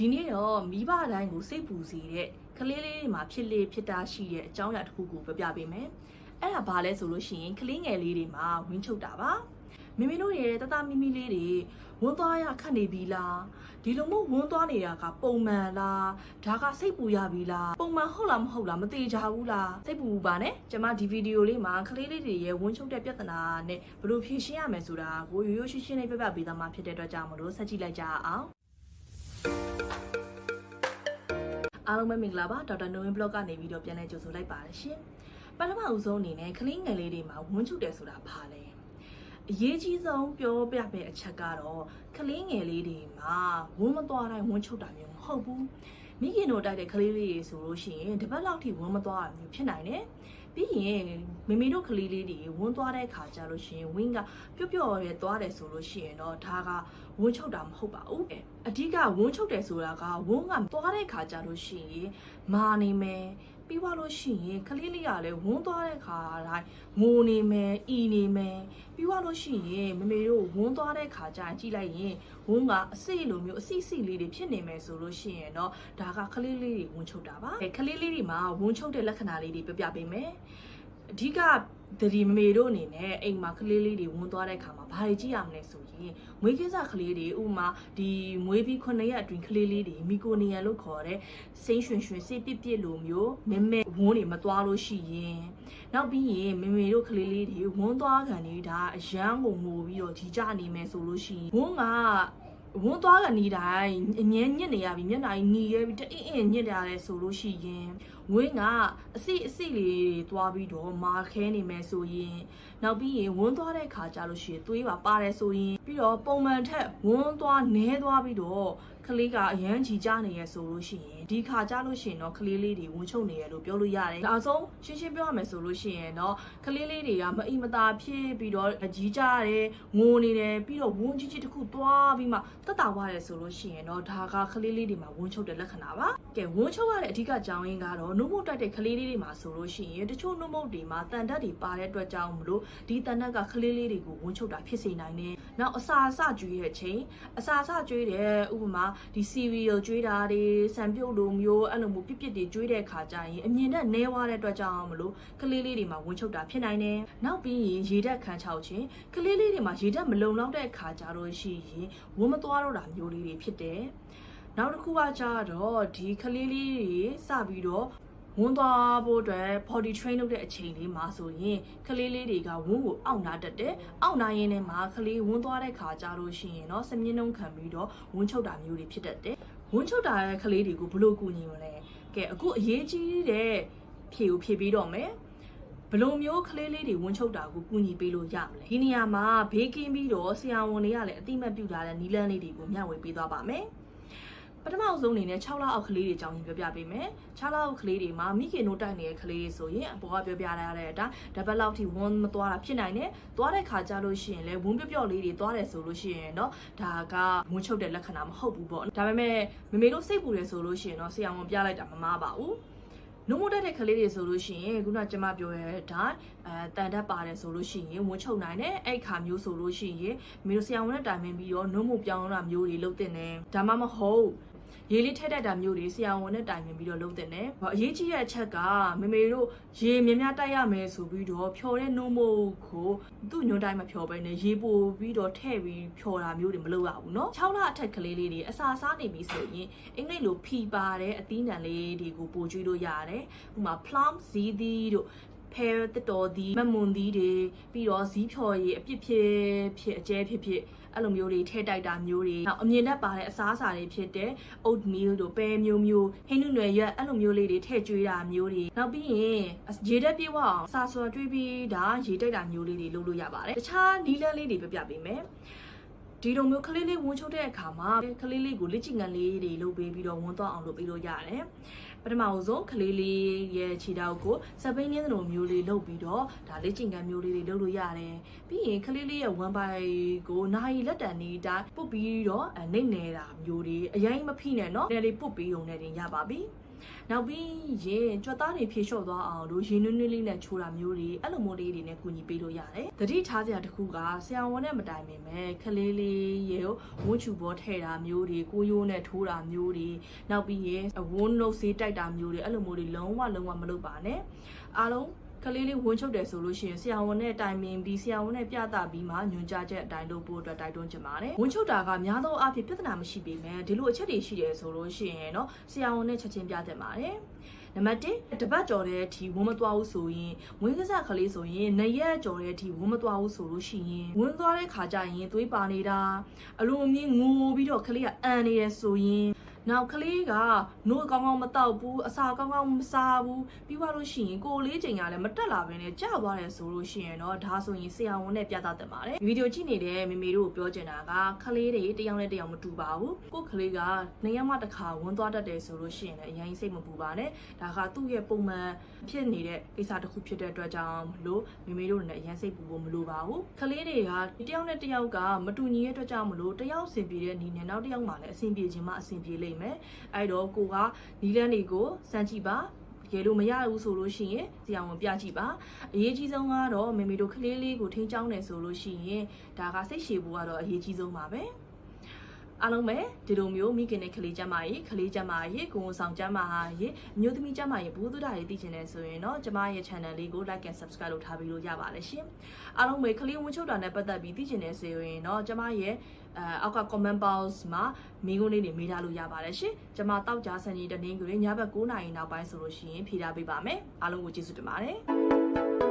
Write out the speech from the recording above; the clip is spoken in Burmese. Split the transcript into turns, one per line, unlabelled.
ဒီနေ့တော့မိဘတိုင်းကိုစိတ်ပူစေတဲ့ကလေးလေးတွေမှာဖြစ်လေဖြစ်တာရှိတဲ့အကြောင်းအရာတစ်ခုကိုပြပြပေးမယ်အဲ့ဒါဘာလဲဆိုလို့ရှိရင်ကလေးငယ်လေးတွေမှာဝင်းချုပ်တာပါမိမိတို့ရဲ့တတမိမိလေးတွေဝန်းသွားရခတ်နေပြီလားဒီလိုမျိုးဝန်းသွားနေတာကပုံမှန်လားဒါကစိတ်ပူရပြီလားပုံမှန်ဟုတ်လားမဟုတ်လားမသေးကြဘူးလားစိတ်ပူပါနဲ့ကျွန်မဒီဗီဒီယိုလေးမှာကလေးလေးတွေရဲ့ဝန်းချုပ်တဲ့ပြဿနာနဲ့ဘယ်လိုဖြေရှင်းရမယ်ဆိုတာကိုရိုးရိုးရှင်းရှင်းလေးပြပြပေးသားမှာဖြစ်တဲ့အတွက်ကြောင့်မလို့ဆက်ကြည့်လိုက်ကြအောင် အားလုံးပဲမင်္ဂလာပါဒေါက်တာနိုဝင်ဘလော့ကနေပြီးတော့ပြန်လဲကြိုဆိုလိုက်ပါတယ်ရှင်ပထမအဦးဆုံးအနေနဲ့ကလေးငယ်လေးတွေမှာဝန်းချုပ်တယ်ဆိုတာဘာလဲအရေးကြီးဆုံးပြောပြမယ့်အချက်ကတော့ကလေးငယ်လေးတွေမှာဝန်းမသွားတိုင်းဝန်းချုပ်တာမျိုးမဟုတ်ဘူး မိခင်တို့တိုက်တဲ့ကလေးလေးတွေဆိုလို့ရှိရင်တပတ်လောက်ထိဝန်းမသွားတာမျိုးဖြစ်နိုင်တယ်ပြီးရင်မိမိတို့ကလေးလေးတွေဝန်းသွားတဲ့ခါကျလို့ရှိရင်ဝင်းကပျော့ပျော့ရဲသွားတယ်ဆိုလို့ရှိရင်တော့ဒါကဝန်းချုပ်တာမဟုတ်ပါဘူးအဓိကဝန်းချုပ်တယ်ဆိုတာကဝန်းကသွားတဲ့ခါကျလို့ရှိရင်မာနေမယ် ပြီးသွားလို့ရှိရင်ကလေးလေးကလည်းဝန်းသွားတဲ့ခါတိုင်းငိုနေမယ်အီနေမယ်ပြီးသွားလို့ရှိရင်မမေတို့ဝန်းသွားတဲ့ခါကျရင်ကြည့်လိုက်ရင်ဝန်းကအစိလိုမျိုးအစိစိလေးတွေဖြစ်နေမယ်ဆိုလို့ရှိရင်တော့ဒါကကလေးလေးတွေဝန်းချုပ်တာပါအဲကလေးလေးတွေမှာဝန်းချုပ်တဲ့လက္ခဏာလေးတွေပြပြပေးမယ် အဓိကသတိမမေတို့အနေနဲ့အိမ်မှာကလေးလေးတွေဝန်းသွားတဲ့ခါမှာဘာတွေကြည့်ရမလဲဆိုရင်မွေးကင်းစကလေးတွေဥပမာဒီမွေးပြီး9ရက်အတွင်းကလေးလေးတွေမီကိုနီယန်လို့ခေါ်တဲ့စိမ့်ရွှင်ရွှင်စိတ်ပြစ်ပြစ်လိုမျိုးမဲမဲဝန်းတွေမသွားလို့ရှိရင်နောက်ပြီးရင်မေမေတို့ကလေးလေးတွေဝန်းသွားခံနေဒါအရန်ကိုငိုပြီးတော့ဒီကြနေမယ်ဆိုလို့ရှိရင်ဝန်းကဝန်းသွားကနေတိုင်းအငင်းညစ်နေရပြီမျက်နှာကြီးหนีရဲပြီးတအင်းအင်းညစ်ရတယ်ဆိုလို့ရှိရင်ဝ င်းကအစိအစိလေးတွေသွားပြီးတော့မာခဲနေမယ်ဆိုရင်နောက်ပြီးရင်ဝန်းသွားတဲ့ခါကြလို့ရှိရင်သွေးပါပါတယ်ဆိုရင်ပြီးတော့ပုံမှန်ထက်ဝန်းသွားနဲသွားပြီးတော့ကလေးကအရန်ကြီးကြနေရဆိုလို့ရှိရင်ဒီခါကြလို့ရှိရင်တော့ကလေးလေးတွေဝန်းချုပ်နေရလို့ပြောလို့ရတယ်ဒါအဆုံးရှင်းရှင်းပြောရမယ်ဆိုလို့ရှိရင်တော့ကလေးလေးတွေကမအိမ်မသာဖြစ်ပြီးတော့အကြီးကြတယ်ငိုနေတယ်ပြီးတော့ဝန်းကြီးကြီးတစ်ခုသွားပြီးမှတက်တာသွားတယ်ဆိုလို့ရှိရင်တော့ဒါကကလေးလေးတွေမှာဝန်းချုပ်တဲ့လက္ခဏာပါကဲဝန်းချုပ်ရတဲ့အဓိကကြောင်းရင်းကတော့နှုတ်မုတ်တိုက်တဲ့ကလေးလေးတွေမှာဆိုလို့ရှိရင်တချို့နှုတ်မုတ်တွေမှာတန်တက်တွေပါတဲ့အတွက်ကြောင့်မလို့ဒီတန်တက်ကကလေးလေးတွေကိုဝန်းချုပ်တာဖြစ်စေနိုင်တယ်နောက်အစာအစကျွေးတဲ့အချိန်အစာအစကျွေးတဲ့ဥပမာဒီ cereal ကျွေးတာတွေဆန်ပြုတ်လိုမျိုးအဲ့လိုမျိုးပြစ်ပြစ်တွေကျွေးတဲ့ခါကျရင်အမြင်နဲ့နဲွားတဲ့အတွက်ကြောင့်မလို့ကလေးလေးတွေမှာဝန်းချုပ်တာဖြစ်နိုင်တယ်နောက်ပြီးရင်ရေဓာတ်ခံချောက်ခြင်းကလေးလေးတွေမှာရေဓာတ်မလုံလောက်တဲ့ခါကျတော့ရှိရင်ဝန်းမသွားတော့တာမျိုးလေးတွေဖြစ်တယ်နောက်တစ်ခုကကြတော့ဒီကလေးလေးတွေစပြီးတော့ ဝန်းသွားဖို့အတွက် body train လုပ်တဲ့အချိန်လေးမှာဆိုရင်ကလေးလေးတွေကဝန်းကိုအောင့်နာတတ်တယ်။အောင့်နာရင်းနဲ့မှာကလေးဝန်းသွားတဲ့ခါကြလို့ရှိရင်တော့စမြင့်နှုံးခံပြီးတော့ဝန်းချုပ်တာမျိုးတွေဖြစ်တတ်တယ်။ဝန်းချုပ်တာတဲ့ကလေးတွေကိုဘယ်လိုကူညီမလဲ။ကဲအခုအရေးကြီးတဲ့ဖြေကိုဖြေပြီးတော့မယ်။ဘယ်လိုမျိုးကလေးလေးတွေဝန်းချုပ်တာကိုကူညီပေးလို့ရမလဲဒီနေရာမှာဘေးကင်းပြီးတော့ဆရာဝန်တွေကလည်းအတိမတ်ပြုထားတဲ့နီလန်းလေးတွေကိုမျှဝေပေးသွားပါမယ်ပ ထမအဆုံးအနေနဲ့6လအောက်ကလေးတွေအကြောင်းကြီးပြောပြပေးမယ်6လအောက်ကလေးတွေမှာမိခင်တို့တိုက်နေတဲ့ကလေးတွေဆိုရင်အပေါ်ကပြောပြရတဲ့အတိုင်းတပတ်လောက်ထိဝန်းမသွားတာဖြစ်နိုင်တယ်သွားတဲ့ခါကျလို့ရှိရင်လည်းဝန်းပြော့ပြော့လေးတွေသွားတယ်ဆိုလို့ရှိရင်တော့ဒါကဝန်းချုပ်တဲ့လက္ခဏာမဟုတ်ဘူးပေါ့ဒါပေမဲ့မမေတို့စိတ်ပူတယ်ဆိုလို့ရှိရင်တော့ဆရာဝန်ပြလိုက်တာမမားပါဘူးနှုတ်မတက်တဲ့ကလေးတွေဆိုလို့ရှိရင်ခုနကကျွန်မပြောရတဲ့အတိုင်းအဲတန်တက်ပါတယ်ဆိုလို့ရှိရင်ဝန်းချုပ်နိုင်တယ်အဲ့ခါမျိုးဆိုလို့ရှိရင်မင်းတို့ဆရာဝန်နဲ့တိုင်ပင်ပြီးတော့နှုတ်မပြောင်းတာမျိုးတွေလုပ်တင်တယ်ဒါမှမဟုတ် ရေလေးထက်တတ်တာမျိုးတွေဆရာဝန်နဲ့တိုင်ပင်ပြီးတော့လုပ်တင်တယ်အရေးကြီးတဲ့အချက်ကမမေတို့ရေမြများတိုက်ရမယ်ဆိုပြီးတော့ဖြော်တဲ့နှုတ်မို့ကိုသူ့ညွှန်တိုင်းမဖြော်ပဲနဲ့ရေပိုပြီးတော့ထည့်ပြီးဖြော်တာမျိုးတွေမလုပ်ရဘူးเนาะ6လအထက်ကလေးလေးတွေအစာစားနေပြီဆိုရင်အင်္ဂလိပ်လိုဖီပါတဲ့အသီးနှံလေးတွေကိုပို့ကျွေးလို့ရတယ်ဥပမာ plum ဇီးသီးတို့ pear တတော်သီးမမွန်သီးတွေပြီးတော့ဇီးဖြော်ရည်အပြစ်ဖြစ်ဖြစ်အကျဲဖြစ်ဖြစ်အဲ့လိုမျိုးတွေထဲတိုက်တာမျိုးတွေနောက်အမြင်နဲ့ပါတဲ့အစားအစာတွေဖြစ်တဲ့ oatmeal တို့ပဲမျိုးမျိုးဟင်းနုနယ်ရွက်အဲ့လိုမျိုးလေးတွေထည့်ကျွေးတာမျိုးတွေနောက်ပြီးရင်ရေတက်ပြေဝအောင်စာဆွာကျွေးပြီးဒါရေတိုက်တာမျိုးလေးတွေလုပ်လို့ရပါတယ်တခြားနီးလန်းလေးတွေပြပြပေးမယ် ဒီလိုမျိုးကလေးလေးဝန်းချုပ်တဲ့အခါမှာကလေးလေးကိုလက်ချင်ကန်လေးတွေလုပ်ပေးပြီးတော့ဝန်းသွားအောင်လုပ်ပေးလို့ရတယ်ပထမအဆုံးကလေးလေးရဲ့ခြေထောက်ကိုစပိန်ကင်းသလိုမျိုးလေးလုပ်ပြီးတော့ဒါလက်ချင်ကန်မျိုးလေးတွေလုပ်လို့ရတယ်ပြီးရင်ကလေးလေးရဲ့ဝမ်းပိုင်ကိုနာရီလက်တန်လေးတိုင်းပုတ်ပြီးတော့နေနေတာမျိုးတွေအရင်မဖိနဲ့နော်နေလေးပုတ်ပြီးုံနဲ့တင်ရပါပြီ။ နောက်ပြီးရင်ကြွက်သားတွေဖြေလျှော့သွားအောင်လို့ရင်နွေးနွေးလေးနဲ့ချိုးတာမျိုးတွေအဲ့လိုမျိုးလေးတွေနဲ့ကူညီပေးလို့ရတယ်။တတိထားစရာတစ်ခုကဆရာဝန်နဲ့မတိုင်ပင်မဲ့ခလေးလေးရေဝန်းချူဘောထည့်တာမျိုးတွေကိုယိုးနဲ့ထိုးတာမျိုးတွေနောက်ပြီးရင်ဝန်းနှုတ်ဆေးတိုက်တာမျိုးတွေအဲ့လိုမျိုးတွေလုံးဝလုံးဝမလုပ်ပါနဲ့။အားလုံး ကလေးလေးဝန်းချုပ်တယ်ဆိုလို့ရှိရင်ဆရာဝန်နဲ့တိုင်ပင်ပြီးဆရာဝန်နဲ့ပြသပြီးမှညွှန်ကြားချက်အတိုင်းလုပ်ဖို့အတွက်တိုက်တွန်းချင်ပါတယ်။ဝန်းချုပ်တာကများသောအားဖြင့်ပြဿနာမရှိပေမဲ့ဒီလိုအချက်တွေရှိတယ်ဆိုလို့ရှိရင်เนาะဆရာဝန်နဲ့ချက်ချင်းပြသင့်ပါတယ်။နံပါတ်1တပတ်ကြော်တဲ့အထိဝန်းမသွားဘူးဆိုရင်ဝင်းကစားကလေးဆိုရင်နရက်ကြော်တဲ့အထိဝန်းမသွားဘူးဆိုလို့ရှိရင်ဝန်းသွားတဲ့ခါကျရင်သွေးပါနေတာအလိုအမြင့်ငိုပြီးတော့ကလေးကအန်နေရဆိုရင် နောက်ကလေးကနို့ကောင်းကောင်းမတောက်ဘူးအစာကောင်းကောင်းမစားဘူးပြီးသွားလို့ရှိရင်ကိုယ်လေးချိန်ကလည်းမတက်လာဘဲနဲ့ကြာသွားတယ်ဆိုလို့ရှိရင်တော့ဒါဆိုရင်ဆရာဝန်နဲ့ပြသတတ်ပါတယ်ဗီဒီယိုကြည့်နေတဲ့မေမေတို့ကိုပြောချင်တာကကလေးတွေတယောက်နဲ့တယောက်မတူပါဘူးကိုယ်ကလေးကနှစ်ရက်မှတစ်ခါဝန်းသွားတတ်တယ်ဆိုလို့ရှိရင်လည်းအရင်စိတ်မပူပါနဲ့ဒါကသူ့ရဲ့ပုံမှန်ဖြစ်နေတဲ့ကိစ္စတစ်ခုဖြစ်တဲ့အတွက်ကြောင့်မလို့မေမေတို့လည်းအရင်စိတ်ပူဖို့မလိုပါဘူးကလေးတွေကတယောက်နဲ့တယောက်ကမတူညီတဲ့အတွက်ကြောင့်မလို့တယောက်အဆင်ပြေတဲ့နီးနဲ့နောက်တယောက်မှလည်းအဆင်ပြေခြင်းမှအဆင်ပြေလိမ့်မယ်အဲ့တော့ကိုကနီးလန်းတွေကိုစမ်းကြည့်ပါရေလို့မရဘူးဆိုလို့ရှိရင်ဆရာဝန်ပြကြည့်ပါအရေးကြီးဆုံးကတော့မေမေတို့ကလေးလေးကိုထိန်းချောင်းတယ်ဆိုလို့ရှိရင်ဒါကစိတ်ရှည်ဖို့ကတော့အရေးကြီးဆုံးပါပဲ အားလုံးပဲဒီလိုမျိုးမိခင်နဲ့ကလေးကျမကြီးကလေးကျမကြီးကိုယ်ဆောင်ကျမကြီးမျိုးသမီးကျမကြီးဘူးသူတာတွေသိချင်တယ်ဆိုရင်တော့ကျမရဲ့ channel လေးကို like and subscribe လုပ်ထားပြီးလို့ရပါတယ်ရှင်အားလုံးပဲကလေးဝင်းချုပ်တာနဲ့ပတ်သက်ပြီးသိချင်တယ်ဆိုရင်တော့ကျမရဲ့အဲအောက်က comment box မှာမိကုန်းလေးတွေမေးထားလို့ရပါတယ်ရှင်ကျမတောက်ကြဆန်ကြီးတနင်္ဂနွေညဘက်9:00နာရီနောက်ပိုင်းဆိုလို့ရှိရင်ဖြေထားပေးပါမယ်အားလုံးကိုကျေးဇူးတင်ပါတယ်